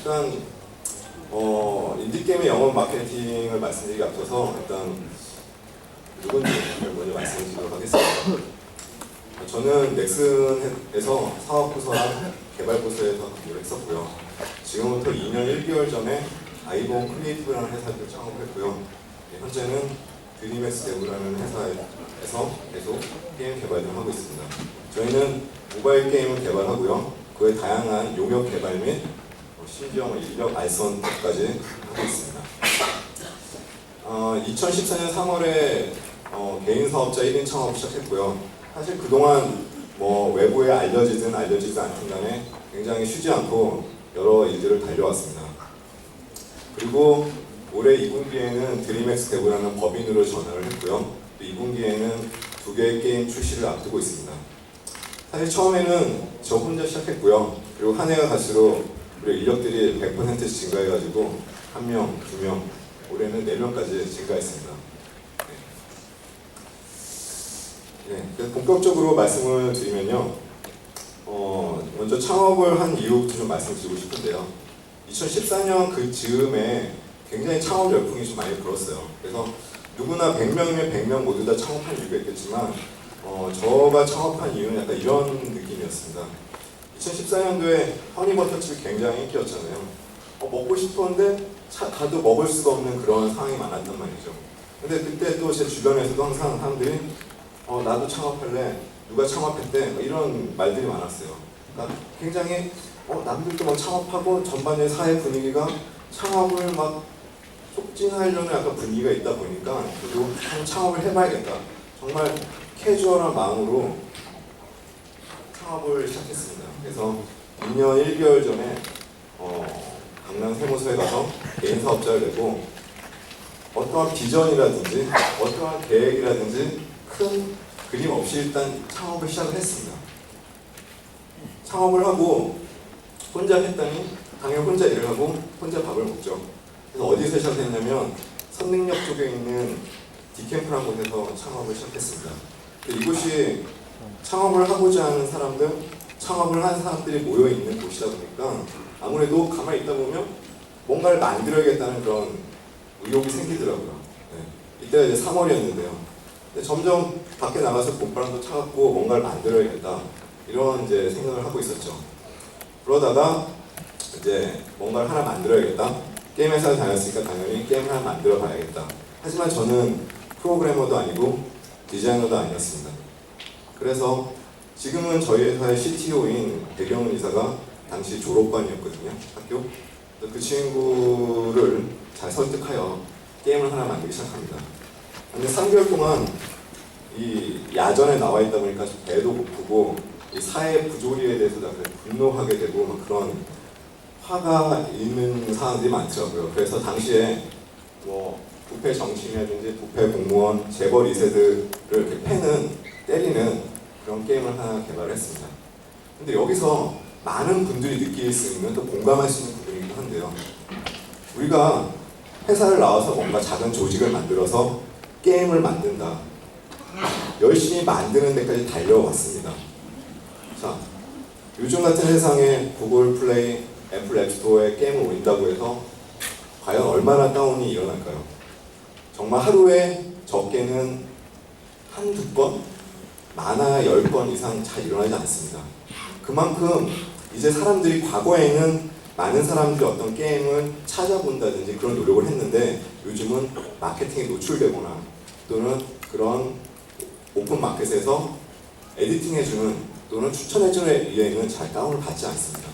일단 어, 인디게임의 영업 마케팅을 말씀드리기 앞서서 일단 누군지 먼저 말씀드리도록 하겠습니다. 저는 넥슨에서 사업부서랑 개발부서에서 근무를 했었고요. 지금부터 2년 1개월 전에 아이본 크리에이티브라는 회사를 창업했고요. 예, 현재는 드림엑스 대우라는 회사에서 계속 게임 개발을 하고 있습니다. 저희는 모바일 게임을 개발하고요. 그의 다양한 용역 개발 및 어, 심지어 뭐 인력 알선 까지 하고 있습니다. 어, 2014년 3월에 어, 개인 사업자 1인 창업 시작했고요. 사실 그동안 뭐 외부에 알려지든 알려지지 않든 간에 굉장히 쉬지 않고 여러 일들을 달려왔습니다. 그리고 올해 2분기에는 드림엑스 대부라는 법인으로 전환을 했고요. 또 2분기에는 두 개의 게임 출시를 앞두고 있습니다. 사실 처음에는 저 혼자 시작했고요. 그리고 한 해가 갈수록 우리 인력들이 100%씩 증가해가지고 한 명, 두 명, 올해는 네 명까지 증가했습니다. 네. 네, 본격적으로 말씀을 드리면요. 어, 먼저 창업을 한 이유부터 좀 말씀드리고 싶은데요. 2014년 그 즈음에 굉장히 창업 열풍이 좀 많이 불었어요. 그래서 누구나 100명이면 100명 모두 다 창업한 이유가 있겠지만 어, 저가 창업한 이유는 약간 이런 느낌이었습니다. 2014년도에 허니버터칩이 굉장히 인기였잖아요. 어, 먹고 싶었는데 차, 가도 먹을 수가 없는 그런 상황이 많았단 말이죠. 근데 그때 또 제 주변에서도 항상 사람들이 어, 나도 창업할래, 누가 창업했대 뭐 이런 말들이 많았어요. 그러니까 굉장히 어, 남들도 막 창업하고 전반의 사회 분위기가 창업을 막 촉진하려는 약간 분위기가 있다 보니까 한번 창업을 해봐야겠다. 정말 캐주얼한 마음으로 창업을 시작했습니다. 그래서 2년 1개월 전에 어, 강남 세무서에 가서 개인 사업자를 내고 어떠한 비전이라든지 어떠한 계획이라든지 큰 그림 없이 일단 창업을 시작을 했습니다. 창업을 하고 혼자 했더니 당연히 혼자 일을 하고 혼자 밥을 먹죠. 그래서 어디서 시작했냐면 선능력 쪽에 있는 디캠프라는 곳에서 창업을 시작했습니다. 이곳이 창업을 하고자 하는 사람들, 창업을 한 사람들이 모여 있는 곳이다 보니까 아무래도 가만히 있다 보면 뭔가를 만들어야겠다는 그런 의욕이 생기더라고요. 네. 이때가 이제 3월이었는데요. 근데 점점 밖에 나가서 봄바람도 차갑고 뭔가를 만들어야겠다 이런 이제 생각을 하고 있었죠. 그러다가 이제 뭔가를 하나 만들어야겠다. 게임 회사를 다녔으니까 당연히 게임 하나 만들어 봐야겠다. 하지만 저는 프로그래머도 아니고 디자이너도 아니었습니다. 그래서 지금은 저희 회사의 CTO인 배경은 이사가 당시 졸업반이었거든요, 학교. 그 친구를 잘 설득하여 게임을 하나 만들기 시작합니다. 근데 3개월 동안 이 야전에 나와 있다 보니까 좀 배도 고프고 이 사회 부조리에 대해서 분노하게 되고 막 그런 화가 있는 사람들이 많더라고요. 그래서 당시에 뭐 부패 정치인이라든지 부패 공무원, 재벌 2세들을 이렇게 패는 때리는 그런 게임을 하나 개발을 했습니다. 근데 여기서 많은 분들이 느낄 수 있는 또 공감할 수 있는 부분이기도 한데요. 우리가 회사를 나와서 뭔가 작은 조직을 만들어서 게임을 만든다. 열심히 만드는 데까지 달려왔습니다. 자, 요즘 같은 세상에 구글 플레이, 애플 앱스토어에 게임을 올린다고 해서 과연 얼마나 다운이 일어날까요? 정말 하루에 적게는 한두 번, 많아야 열번 이상 잘 일어나지 않습니다. 그만큼 이제 사람들이 과거에는 많은 사람들이 어떤 게임을 찾아본다든지 그런 노력을 했는데 요즘은 마케팅에 노출되거나 또는 그런 오픈 마켓에서 에디팅해주는 또는 추천해주는 이외에는 잘 다운을 받지 않습니다.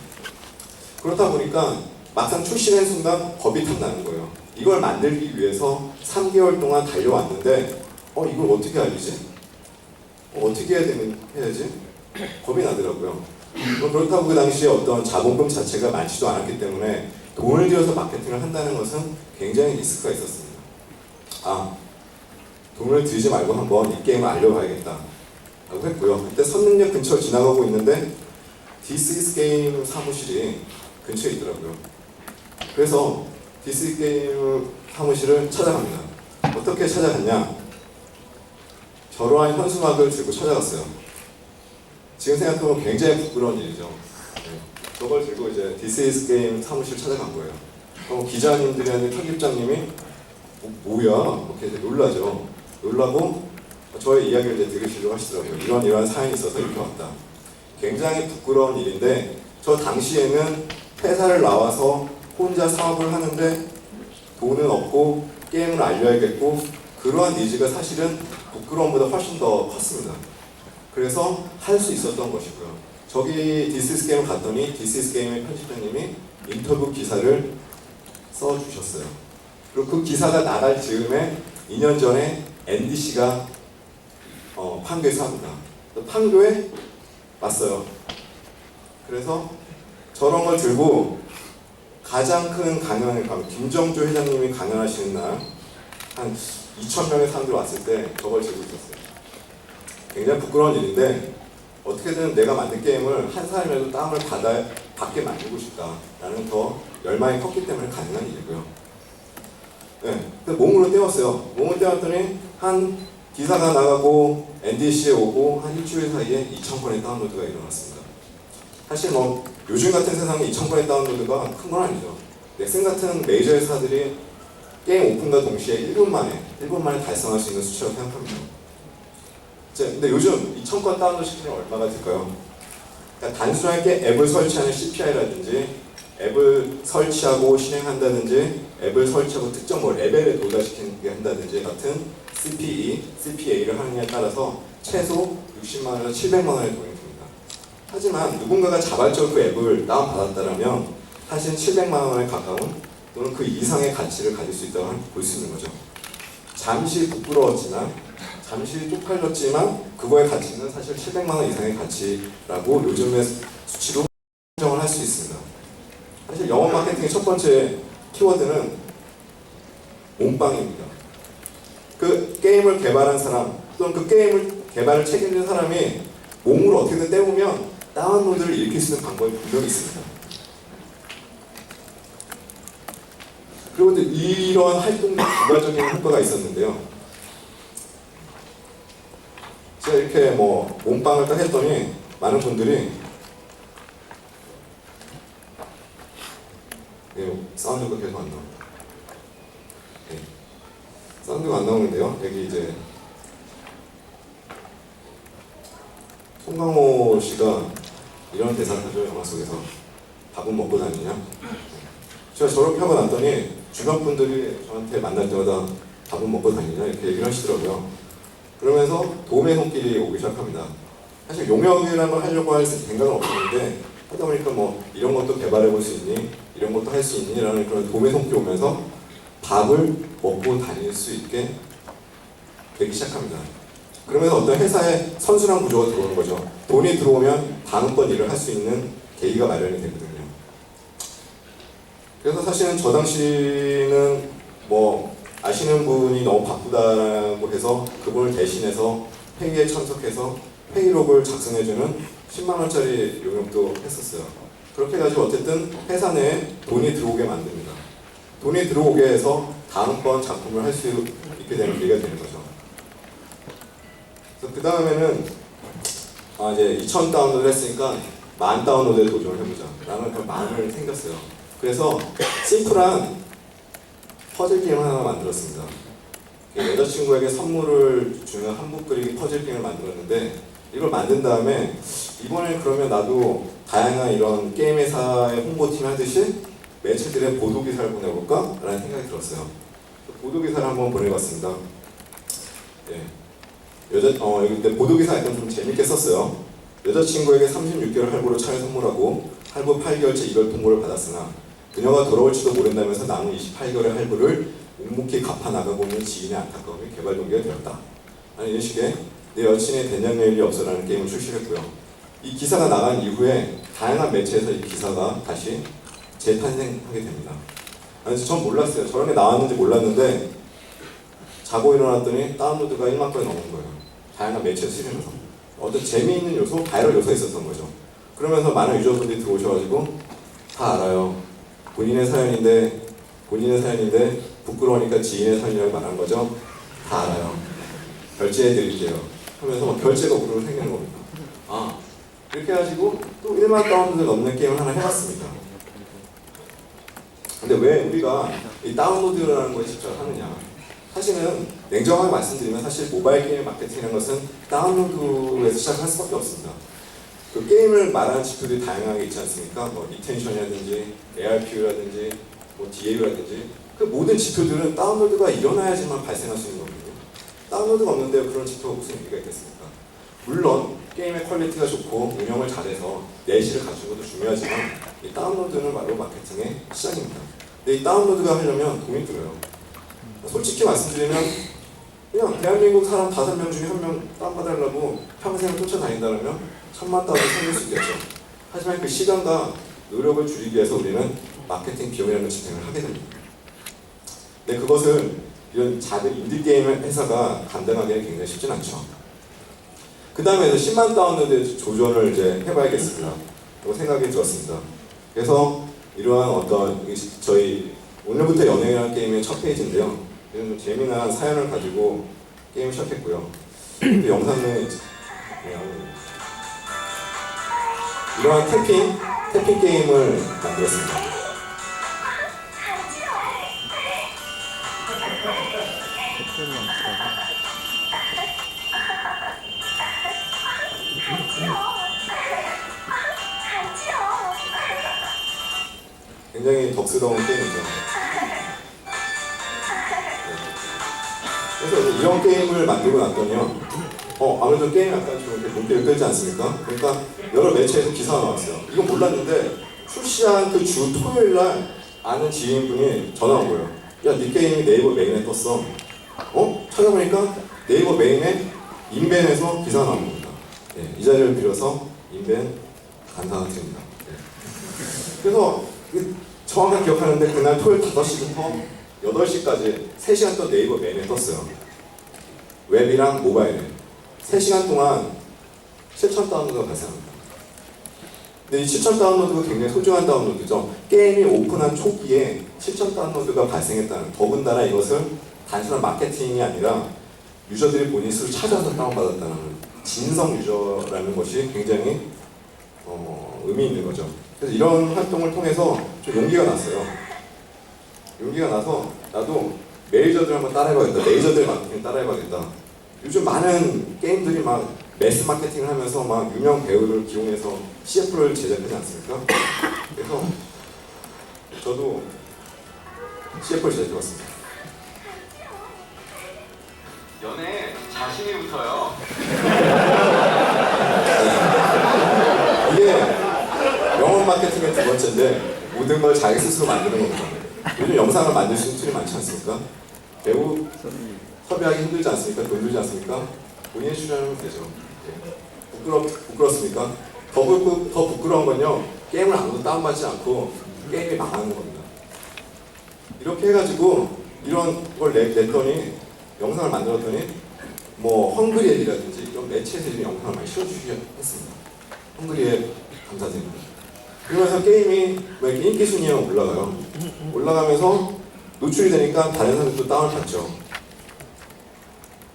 그렇다 보니까 막상 출시된 순간 겁이 탁 나는 거예요. 이걸 만들기 위해서 3개월 동안 달려왔는데 어 이걸 어떻게 알리지? 어, 어떻게 해야 되는 해야지? 겁이 나더라고요. 뭐 그렇다고 그 당시에 어떤 자본금 자체가 많지도 않았기 때문에 돈을 들여서 마케팅을 한다는 것은 굉장히 리스크가 있었습니다. 아 돈을 들이지 말고 한번 이 게임을 알려봐야겠다. 라고 했고요. 그때 선능력 근처를 지나가고 있는데 디스이스 게임 사무실이 근처에 있더라고요. 그래서 디스이스 게임 사무실을 찾아갑니다. 어떻게 찾아갔냐? 저러한 현수막을 들고 찾아갔어요. 지금 생각해보면 굉장히 부끄러운 일이죠. 네. 저걸 들고 이제 is Game 사무실 찾아간 거예요. 그럼 기자님들이랑 편집장님이 뭐, 뭐야? 이렇게 놀라죠. 놀라고 저의 이야기를 이제 들으시려고 하시더라고요. 이런 이런 사연이 있어서 이렇게 왔다. 굉장히 부끄러운 일인데 저 당시에는 회사를 나와서 혼자 사업을 하는데 돈은 없고 게임을 알려야겠고 그러한 니즈가 사실은 부끄러움보다 훨씬 더 컸습니다. 그래서 할 수 있었던 것이고요. 저기 디스스 게임 갔더니 디스스 게임의 편집장님이 인터뷰 기사를 써주셨어요. 그리고 그 기사가 나갈 즈음에 2년 전에 NDC가 어, 판교에서 합니다. 판교에 왔어요. 그래서 저런 걸 들고 가장 큰 강연을 가면 김정주 회장님이 강연하시는 날 한 2천 명의 사람들이 왔을 때 저걸 들고 있었어요. 굉장히 부끄러운 일인데 어떻게든 내가 만든 게임을 한 사람이라도 땀을 받아 받게 만들고 싶다라는 더 열망이 컸기 때문에 가능한 일이고요. 네, 몸으로 때웠어요. 몸을 때웠더니 한 기사가 나가고 NDC에 오고 한 일주일 사이에 2천 건의 다운로드가 일어났습니다. 사실 뭐 요즘 같은 세상에 2천 건의 다운로드가 큰 건 아니죠. 넥슨 같은 메이저 회사들이 게임 오픈과 동시에 1분 만에 1분 만에 달성할 수 있는 수치라고 생각합니다. 자, 근데 요즘 2천 건 다운로드 시키면 얼마가 들까요? 그러니까 단순하게 앱을 설치하는 CPI라든지 앱을 설치하고 실행한다든지 앱을 설치하고 특정 뭐 레벨에 도달시키게 한다든지 같은 CPE, CPA를 하느냐에 따라서 최소 60만 원에서 700만 원의 돈이 듭니다. 하지만 누군가가 자발적으로 그 앱을 다운받았다면 사실 700만 원에 가까운 또는 그 이상의 가치를 가질 수 있다고 볼 수 있는 거죠. 잠시 부끄러웠지만 잠시 쪽팔렸지만 그거의 가치는 사실 700만 원 이상의 가치라고 요즘의 수치로 설정을 할 수 있습니다. 사실 영업 마케팅의 첫 번째 키워드는 몸빵입니다. 그 게임을 개발한 사람 또는 그 게임을 개발을 책임진 사람이 몸으로 어떻게든 때우면 다운로드를 일으킬 수 있는 방법이 분명히 있습니다. 그리고 이제 이런 활동의 부가적인 효과가 있었는데요. 제가 이렇게 뭐 몸빵을 딱 했더니 많은 분들이 네, 사운드가 계속 안 나옵니다. 네. 사운드가 안 나오는데요. 여기 이제 송강호 씨가 이런 대사를 하죠 영화 속에서 밥은 먹고 다니냐? 제가 저렇게 하고 났더니 주변 분들이 저한테 만날 때마다 밥은 먹고 다니냐 이렇게 얘기를 하시더라고요. 그러면서 도움의 손길이 오기 시작합니다. 사실 용역이라는 걸 하려고 할 생각은 없었는데 하다 보니까 뭐 이런 것도 개발해 볼 수 있니? 이런 것도 할 수 있니? 라는 그런 도움의 손길이 오면서 밥을 먹고 다닐 수 있게 되기 시작합니다. 그러면서 어떤 회사의 선순환 구조가 들어오는 거죠. 돈이 들어오면 다음 번 일을 할 수 있는 계기가 마련이 되거든요. 그래서 사실은 저 당시는 뭐 아시는 분이 너무 바쁘다고 해서 그분을 대신해서 회의에 참석해서 회의록을 작성해주는 10만 원짜리 용역도 했었어요. 그렇게 해가지고 어쨌든 회사 내에 돈이 들어오게 만듭니다. 돈이 들어오게 해서 다음번 작품을 할 수 있게 되는 계기가 되는 거죠. 그래서 그 다음에는 아 이제 2천 다운로드 했으니까 만 다운로드에 도전을 해보자. 라는 그 만을 생겼어요. 그래서 심플한 퍼즐 게임 하나 만들었습니다. 여자친구에게 선물을 주는 한복 그리기 퍼즐 게임을 만들었는데 이걸 만든 다음에 이번에 그러면 나도 다양한 이런 게임 회사의 홍보팀 하듯이 매체들의 보도 기사를 보내볼까? 라는 생각이 들었어요. 보도 기사를 한번 보내봤습니다. 예. 여자 어 여기 때 보도 기사 약간 좀 재밌게 썼어요. 여자친구에게 36개월 할부로 차를 선물하고 할부 8개월째 이별 통보를 받았으나 그녀가 돌아올지도 모른다면서 남은 28개월의 할부를 묵묵히 갚아 나가고 있는 지인의 안타까움이 개발 동기가 되었다. 아니 이런 식의 내 여친의 된장면이 없어라는 게임을 출시했고요. 이 기사가 나간 이후에 다양한 매체에서 이 기사가 다시 재탄생하게 됩니다. 아니 전 몰랐어요. 저런 게 나왔는지 몰랐는데 자고 일어났더니 다운로드가 1만 건이 넘은 거예요. 다양한 매체에서 실으면서 어떤 재미있는 요소, 바이럴 요소가 있었던 거죠. 그러면서 많은 유저분들이 들어오셔가지고 다 알아요. 본인의 사연인데 본인의 사연인데 부끄러우니까 지인의 사연이라고 말한 거죠. 다 알아요. 결제해 드릴게요. 하면서 막 결제가 우르르 생기는 겁니다. 아 이렇게 해가지고 또 1만 다운로드 넘는 게임을 하나 해봤습니다. 근데 왜 우리가 이 다운로드라는 거에 집착하느냐? 사실은 냉정하게 말씀드리면 사실 모바일 게임 마케팅이라는 것은 다운로드에서 시작할 수밖에 없습니다. 그 게임을 말하는 지표들이 다양하게 있지 않습니까? 뭐 리텐션이라든지 ARPU라든지 뭐 DAU라든지 그 모든 지표들은 다운로드가 일어나야지만 발생할 수 있는 거거든요. 다운로드가 없는데 그런 지표가 무슨 의미가 있겠습니까? 물론 게임의 퀄리티가 좋고 운영을 잘해서 내실을 갖춘 것도 중요하지만 이 다운로드는 바로 마케팅의 시작입니다. 근데 이 다운로드가 하려면 돈이 들어요. 솔직히 말씀드리면 그냥 대한민국 사람 다섯 명 중에 한 명 다운받으려고 평생을 쫓아다닌다면 천만 다운을 살릴 수 있겠죠. 하지만 그 시간과 노력을 줄이기 위해서 우리는 마케팅 비용이라는 집행을 하게 됩니다. 근데 그것을 이런 작은 인디게임 회사가 감당하기는 굉장히 쉽진 않죠. 그 다음에 10만 다운로드 조절을 이제 해봐야겠습니다. 라고 생각이 들었습니다. 그래서 이러한 어떤 이 저희 오늘부터 연예인이라는 게임의 첫 페이지인데요. 이런 좀 재미난 사연을 가지고 게임을 시작했고요. 그 영상은 그냥 이러한 태핑, 태핑 게임을 만들었습니다. 굉장히 덕스러운 게임이죠. 그래서 이런 게임을 만들고 났더니요. 어, 아무래도 게임이 약간 좀 이렇게 눈길을 끌지 않습니까? 그러니까 여러 매체에서 기사가 나왔어요. 이건 몰랐는데 출시한 그 주 토요일 날 아는 지인분이 전화 온 거예요. 야, 네 게임이 네이버 메인에 떴어. 어? 찾아보니까 네이버 메인에 인벤에서 기사가 나온 겁니다. 예, 이 자리를 빌어서 인벤 감사가 드립니다. 예. 그래서 그 정확하게 기억하는데 그날 토요일 5시부터 8시까지 3시간 동안 네이버 메인에 떴어요. 웹이랑 모바일에. 3시간 동안 7천 다운로드가 발생합니다. 근데 이 7천 다운로드가 굉장히 소중한 다운로드죠. 게임이 오픈한 초기에 7천 다운로드가 발생했다는 더군다나 이것을 단순한 마케팅이 아니라 유저들이 본인 스스로 찾아서 다운받았다는 진성 유저라는 것이 굉장히 어, 의미 있는 거죠. 그래서 이런 활동을 통해서 좀 용기가 났어요. 용기가 나서 나도 메이저들 한번 따라해봐야겠다. 메이저들 마케팅 따라해봐야겠다. 요즘 많은 게임들이 막 매스 마케팅을 하면서 막 유명 배우를 기용해서 CF를 제작하지 않습니까? 그래서 저도 CF를 제작해봤습니다. 연애 자신이 붙어요. 이게 영업 마케팅의 두 번째인데 모든 걸 자기 스스로 만드는 겁니다. 요즘 영상을 만들 수 있는 툴이 많지 않습니까? 배우 섭외하기 힘들지 않습니까? 돈 들지 않습니까? 본인이 출연하면 되죠. 예. 부끄러, 부끄럽습니까? 더, 부, 더 부끄러운 건요, 게임을 아무도 다운받지 않고 게임이 망하는 겁니다. 이렇게 해가지고 이런 걸 내, 냈더니, 영상을 만들었더니, 뭐, 헝그리앱이라든지 이런 매체에서 이런 영상을 많이 실어주시기 했습니다. 헝그리앱 감사드립니다. 그러면서 게임이 뭐 이렇게 인기 순위에 올라가요. 올라가면서 노출이 되니까 다른 사람들도 다운을 받죠.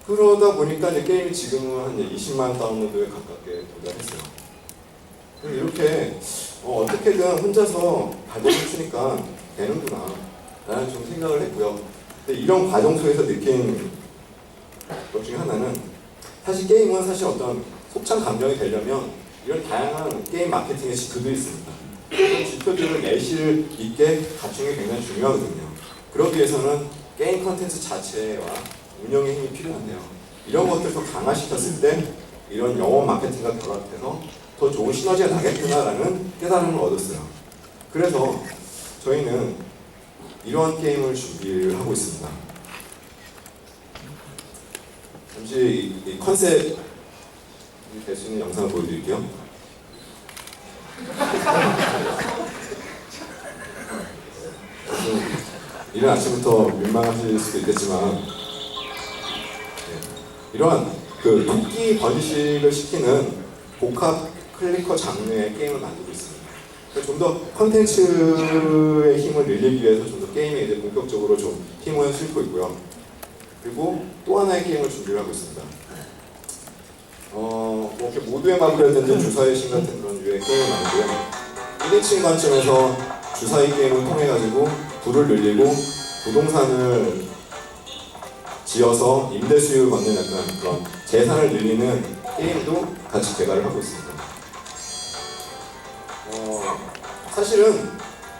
그러다 보니까 이제 게임이 지금은 한 이제 20만 다운로드에 가깝게 도달했어요. 그래서 이렇게 어, 어떻게든 혼자서 발버둥 치니까 되는구나 라는 좀 생각을 했고요. 이런 과정 속에서 느낀 것 중에 하나는 사실 게임은 사실 어떤 속찬 감정이 되려면 이런 다양한 게임 마케팅의 지표들이 있습니다. 지표들을 내실 있게 갖추는 게 굉장히 중요하거든요. 그러기 위해서는 게임 컨텐츠 자체와 운영의 힘이 필요한데요. 이런 것들을 더 강화시켰을 때 이런 영업 마케팅과 결합해서 더 좋은 시너지가 나겠구나라는 깨달음을 얻었어요. 그래서 저희는 이러한 게임을 준비를 하고 있습니다. 잠시 이, 이 컨셉이 될 수 있는 영상을 보여드릴게요. 좀 이른 아침부터 민망하실 수도 있겠지만 네, 이러한 그 토끼 번식을 시키는 복합 클리커 장르의 게임을 만들고 있습니다. 좀 더 컨텐츠의 힘을 늘리기 위해서 좀 더 게임에 이제 본격적으로 좀 힘을 싣고 있고요. 그리고 또 하나의 게임을 준비를 하고 있습니다. 어, 뭐 이렇게 모두의 마블이라든지 주사의 신 같은 그런 유의 게임이 많고요. 1인칭 관점에서 주사위 게임을 통해 가지고 부를 늘리고 부동산을 지어서 임대 수익을 받는 약간 그런 재산을 늘리는 게임도 같이 개발을 하고 있습니다. 어, 사실은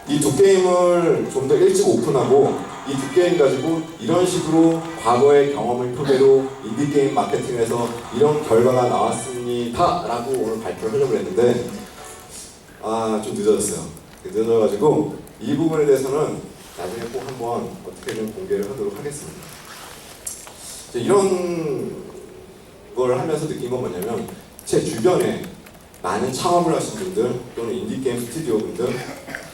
이 두 게임을 좀 더 일찍 오픈하고 이 두 게임 가지고 이런 식으로 과거의 경험을 토대로 인디게임 마케팅에서 이런 결과가 나왔습니다 라고 오늘 발표를 하려고 했는데 아 좀 늦어졌어요. 늦어져가지고 이 부분에 대해서는 나중에 꼭 한번 어떻게든 공개를 하도록 하겠습니다. 이런 걸 하면서 느낀 건 뭐냐면 제 주변에 많은 창업을 하신 분들 또는 인디게임 스튜디오 분들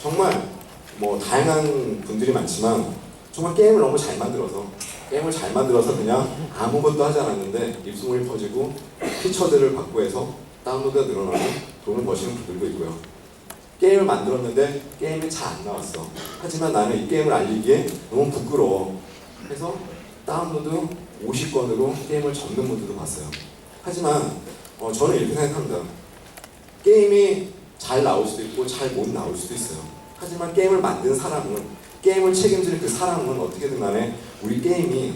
정말 뭐 다양한 분들이 많지만 정말 게임을 너무 잘 만들어서 게임을 잘 만들어서 그냥 아무것도 하지 않았는데 입소문이 퍼지고 피처들을 받고 해서 다운로드가 늘어나고 돈을 버시는 분들도 있고요. 게임을 만들었는데 게임이 잘 안 나왔어. 하지만 나는 이 게임을 알리기에 너무 부끄러워. 그래서 다운로드 50건으로 게임을 접는 분들도 봤어요. 하지만 어, 저는 이렇게 생각합니다. 게임이 잘 나올 수도 있고 잘 못 나올 수도 있어요. 하지만 게임을 만든 사람은 게임을 책임지는 그 사람은 어떻게든 간에 우리 게임이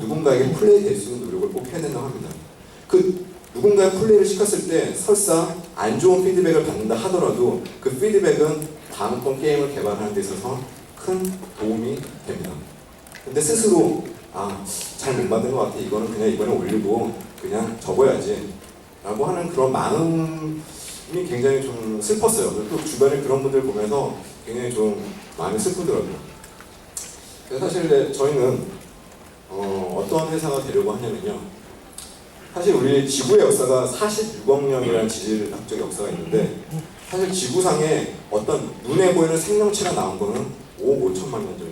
누군가에게 플레이 될 수 있는 노력을 꼭 해야 된다고 합니다. 그 누군가의 플레이를 시켰을 때 설사 안 좋은 피드백을 받는다 하더라도 그 피드백은 다음번 게임을 개발하는 데 있어서 큰 도움이 됩니다. 근데 스스로 아 잘 못 만든 것 같아 이거는 그냥 이번에 올리고 그냥 접어야지 라고 하는 그런 마음이 굉장히 좀 슬펐어요. 또 주변에 그런 분들 보면서 굉장히 좀 마음이 슬프더라고요. 사실 저희는 어, 어떤 회사가 되려고 하냐면요. 사실 우리 지구의 역사가 46억 년이라는 지질 학적 역사가 있는데 사실 지구상에 어떤 눈에 보이는 생명체가 나온 거는 5억 5천만 년 전이에요.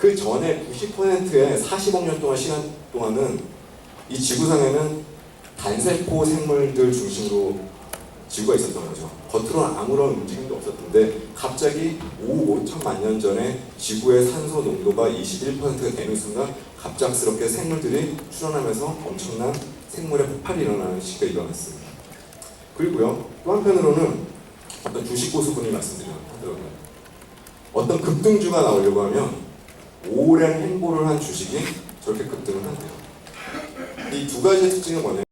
그 전에 90%의 40억 년 동안 시간 동안은 이 지구상에는 단세포 생물들 중심으로 지구가 있었던 거죠. 겉으로는 아무런 움직임도 없었는데 갑자기 5억 5천만 년 전에 지구의 산소 농도가 21%가 되는 순간 갑작스럽게 생물들이 출현하면서 엄청난 생물의 폭발이 일어나는 시기가 일어났습니다. 그리고요 또 한편으로는 어떤 주식 고수분이 말씀드리더라고요. 어떤 급등주가 나오려고 하면 오랜 행보를 한 주식이 저렇게 급등을 한대요. 이 두 가지의 특징은 뭐냐면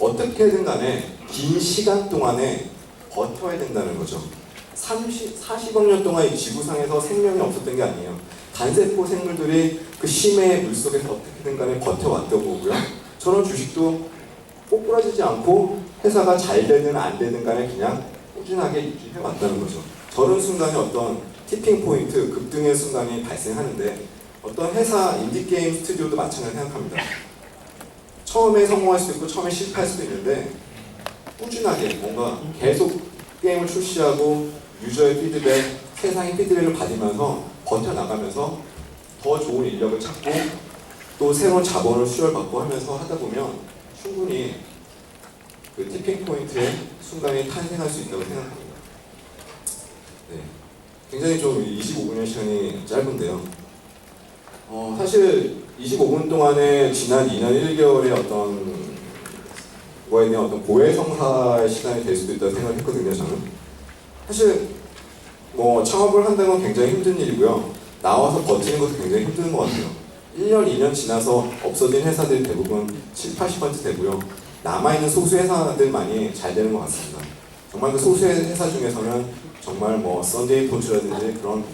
어떻게든 간에 긴 시간 동안에 버텨야 된다는 거죠. 30, 40억 년 동안 이 지구상에서 생명이 없었던 게 아니에요. 단세포 생물들이 그 심해의 물속에서 어떻게든 간에 버텨왔던 거고요. 저런 주식도 꼬꾸라지지 않고 회사가 잘 되든 안 되든 간에 그냥 꾸준하게 유지해 왔다는 거죠. 저런 순간에 어떤 티핑 포인트, 급등의 순간이 발생하는데 어떤 회사 인디게임 스튜디오도 마찬가지 생각합니다. 처음에 성공할 수도 있고 처음에 실패할 수도 있는데 꾸준하게 뭔가 계속 게임을 출시하고 유저의 피드백, 세상의 피드백을 받으면서 버텨나가면서 더 좋은 인력을 찾고 또 새로운 자본을 수혈받고 하면서 하다 보면 충분히 그 티핑 포인트의 순간이 탄생할 수 있다고 생각합니다. 네. 굉장히 좀 25분의 시간이 짧은데요. 어, 사실 25분 동안에 지난 2년 1개월의 어떤 거에 대한 어떤 고해성사의 시간이 될 수도 있다고 생각했거든요, 저는. 사실 뭐 창업을 한다는 건 굉장히 힘든 일이고요. 나와서 버티는 것도 굉장히 힘든 것 같아요. 1년, 2년 지나서 없어진 회사들이 대부분 7, 80% 되고요. 남아있는 소수 회사들만이 잘 되는 것 같습니다. 정말 그 소수의 회사 중에서는 정말 뭐 썬데이 토츠라든지 그런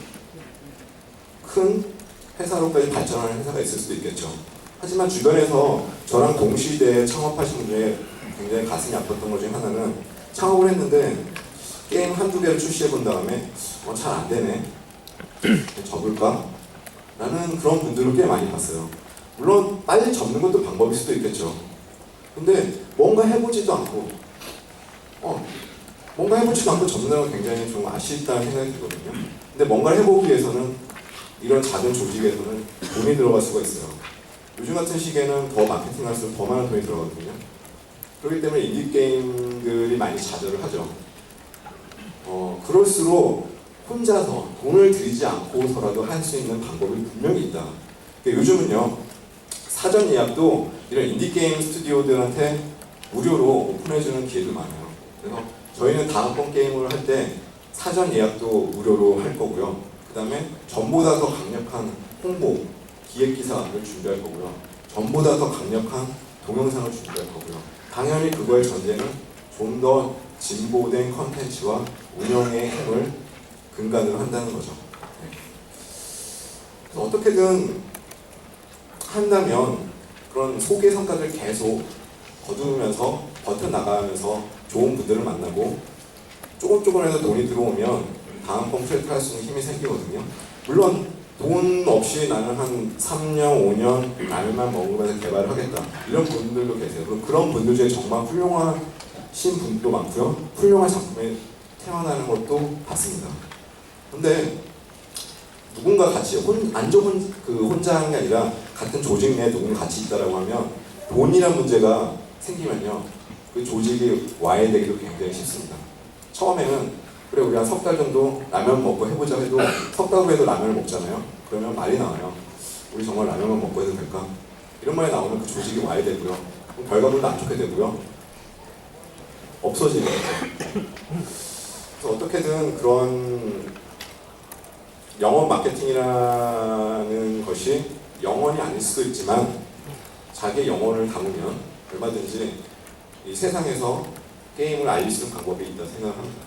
큰 회사로까지 발전하는 회사가 있을 수도 있겠죠. 하지만 주변에서 저랑 동시대에 창업하신 분 중에 굉장히 가슴이 아팠던 것 중에 하나는 창업을 했는데 게임 한두 개를 출시해 본 다음에 어, 잘 안 되네. 접을까? 라는 그런 분들을 꽤 많이 봤어요. 물론 빨리 접는 것도 방법일 수도 있겠죠. 근데 뭔가 해보지도 않고 어, 뭔가 해보지도 않고 접는다는 건 굉장히 좀 아쉽다는 생각이 들거든요. 근데 뭔가를 해보기 위해서는 이런 작은 조직에서는 돈이 들어갈 수가 있어요. 요즘 같은 시기에는 더 마케팅 할수록 더 많은 돈이 들어가거든요. 그렇기 때문에 인디 게임들이 많이 좌절을 하죠. 어, 그럴수록 혼자서 돈을 들이지 않고서라도 할 수 있는 방법이 분명히 있다. 그러니까 요즘은요, 사전 예약도 이런 인디게임 스튜디오들한테 무료로 오픈해주는 기회도 많아요. 그래서 저희는 다음번 게임을 할 때 사전 예약도 무료로 할 거고요. 그 다음에 전보다 더 강력한 홍보, 기획 기사를 준비할 거고요. 전보다 더 강력한 동영상을 준비할 거고요. 당연히 그거의 전제는 좀 더 진보된 컨텐츠와 운영의 힘을 근간으로 한다는 거죠. 네. 어떻게든 한다면 그런 소개 성과를 계속 거두면서 버텨 나가면서 좋은 분들을 만나고 조금 조금이라도 돈이 들어오면 다음 번 프레트할 수 있는 힘이 생기거든요. 물론 돈 없이 나는 한 3년, 5년 라면만 먹으면서 개발을 하겠다. 이런 분들도 계세요. 그런 분들 중에 정말 훌륭하신 분도 많고요. 훌륭한 작품에 태어나는 것도 봤습니다. 근데 누군가 같이 혼, 안저 혼, 그 혼자 하는 게 아니라 같은 조직 내에 누군가 같이 있다라고 하면 돈이란 문제가 생기면요 그 조직이 와해되기도 굉장히 쉽습니다. 처음에는 그래 우리 한 석 달 정도 라면 먹고 해보자 해도 석 달 후에도 라면을 먹잖아요. 그러면 말이 나와요. 우리 정말 라면만 먹고 해도 될까? 이런 말이 나오면 그 조직이 와해되고요. 그럼 결과물도 안 좋게 되고요. 없어지는 거죠. 그래서 어떻게든 그런 영업 마케팅이라는 것이 영원이 아닐 수도 있지만 자기의 영혼을 담으면 얼마든지 이 세상에서 게임을 알릴 수 있는 방법이 있다 생각합니다.